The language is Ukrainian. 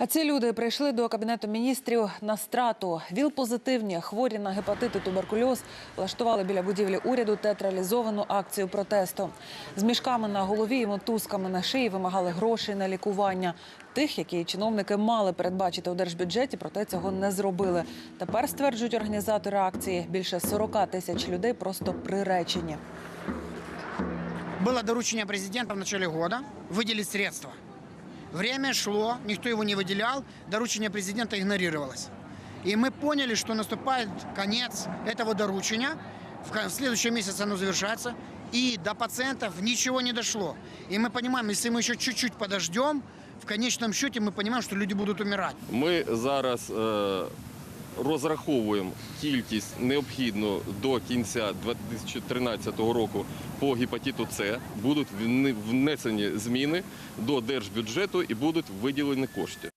А ці люди прийшли до кабінету міністрів на страту. ВІЛ-позитивні, хворі на гепатит і туберкульоз, влаштували біля будівлі уряду театралізовану акцію протесту. З мішками на голові і мотузками на шиї вимагали грошей на лікування. Тих, які чиновники мали передбачити у держбюджеті, проте цього не зробили. Тепер стверджують організатори акції. Більше 40 тисяч людей просто приречені. Было доручение президента в начале года выделить средства. Время шло, никто его не выделял, доручение президента игнорировалось. И мы поняли, что наступает конец этого доручения. В следующем месяце оно завершается. И до пациентов ничего не дошло. И мы понимаем, если мы еще чуть-чуть подождем, в конечном счете мы понимаем, что люди будут умирать. Ми зараз е, розраховуємо кількість необхідну до кінця 2013 року по гепатиту С. Будуть внесені зміни до держбюджету і будуть виділені кошти.